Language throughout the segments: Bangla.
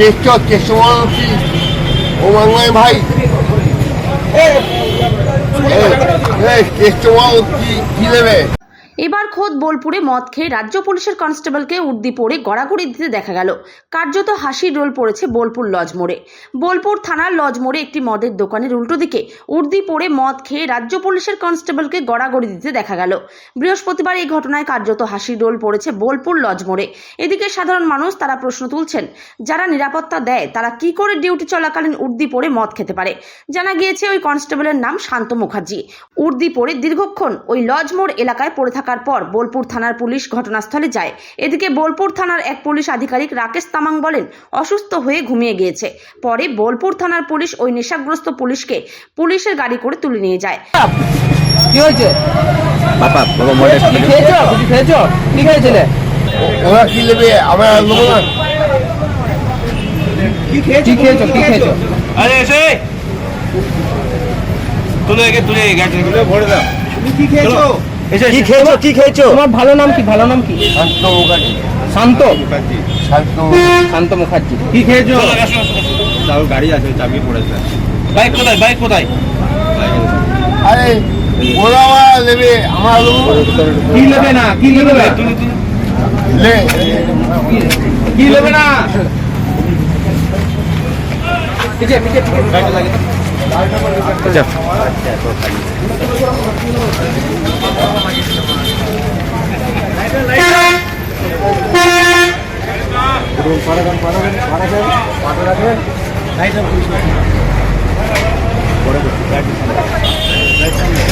কেষ্ট কেষ্টমাল কি? ও মাংমাই ভাই। কি? কি নেবে? এবার খোদ বোলপুরে মদ খেয়ে রাজ্য পুলিশের কনস্টেবলকে উর্দি পড়ে গড়াগড়ি দিতে দেখা গেল। কার্যত হাসির রোল পড়েছে বোলপুর লজ মোড়ে। বোলপুর থানার লজ মোড়ে একটি মদের দোকানের উল্টো দিকে উর্দি পড়ে মদ খেয়ে রাজ্য পুলিশের কনস্টেবলকে গড়াগড়ি দিতে দেখা গেল। বৃহস্পতিবার এই ঘটনায় কার্যত হাসির রোল পড়েছে বোলপুর লজ মোড়ে। এদিকে সাধারণ মানুষ তারা প্রশ্ন তুলছেন, যারা নিরাপত্তা দেয়, তারা কি করে ডিউটি চলাকালীন উর্দি পড়ে মদ খেতে পারে? জানা গিয়েছে ওই কনস্টেবলের নাম শান্ত মুখার্জি। উর্দি পড়ে দীর্ঘক্ষণ ওই লজ মোড় এলাকায় পড়ে থাকার পর বোলপুর থানার পুলিশ ঘটনাস্থলে যায়। এদিকে বোলপুর থানার এক পুলিশ আধিকারিক রাকেশ তামাং বলেন অসুস্থ হয়ে ঘুমিয়ে গিয়েছে। পরে বোলপুর থানার পুলিশ ওই নেশাগ্রস্ত পুলিশকে পুলিশের গাড়ি করে তুলে নিয়ে যায়। কি হয়েছে? বাবা বাবা মরে খেয়েছো? কিছু খেয়েছো? কি খেয়েছিলে? ওরা কি নেবে? আমরা নেব না। কি খেয়েছো? কি খেয়েছো? আরে এসে! তুলে তুলে ভরে দাও। তুমি কি খেয়েছো? কি খেয়েছো? কি খেয়েছো? তোমার ভালো নাম কি? ভালো নাম কি? শান্ত মুখার্জি। শান্ত? শান্ত শান্ত মুখার্জি। কি খেয়েছো? তাও গাড়ি আছে চাবি পড়েছে বাইক কোথায়? বাইক কোথায়? আরে ওরা নেবে আমরা কি নেবে না? কি নেবে? লে। কি নেবে না? পিছে পিছে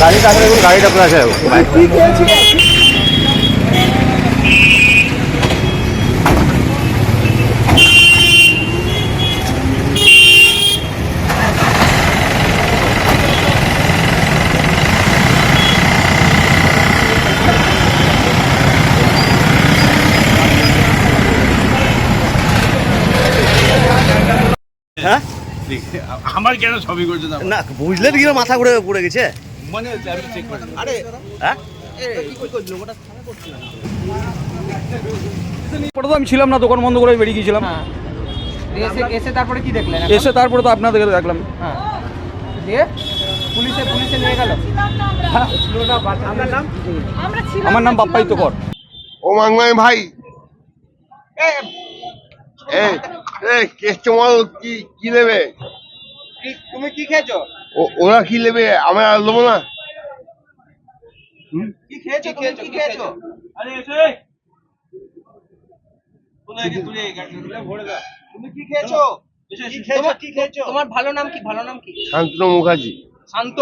গাড়িটা আচ্ছা গাড়িটা কোথায় আছে। হ্যাঁ? আমার কেন ছবি করছে না? না বুঝলেন কি মাথা ঘুরে পড়ে গেছে? মনে চেক করে আরে হ্যাঁ? তো আমি ছিলাম না দোকান বন্ধ করে বেরিয়ে গিয়েছিলাম। হ্যাঁ। এসে তারপরে কি দেখলেন এখন? এসে তারপরে তো আপনাদেরকে দেখলাম। হ্যাঁ। দিয়ে পুলিশে পুলিশে নিয়ে গেল। নাম আমার নাম বাপ্পাই তো কর ও মাংমাই ভাই। এ এ কি কি নেবে? কি- তুমি কি খেয়েছো? ওরা কি নেবে? আমরা নেব না। কি খেয়েছো? তুমি কি খেয়েছো? আরে এসে তুমি কি খেয়েছো? কি খেয়েছো? তোমার ভালো নাম কি? ভালো নাম কি? শান্ত মুখার্জি। শান্ত?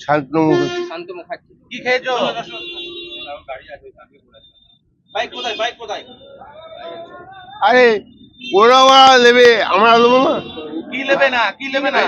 শান্ত মুখার্জি। শান্ত মুখার্জি। কি খেয়েছো? গাড়ি আছে বাইক কোথায়? বাইক কোথায়? আরে ওরা ওরা নেবে আমরা নেব না। কি নেবে না কি নেবে না?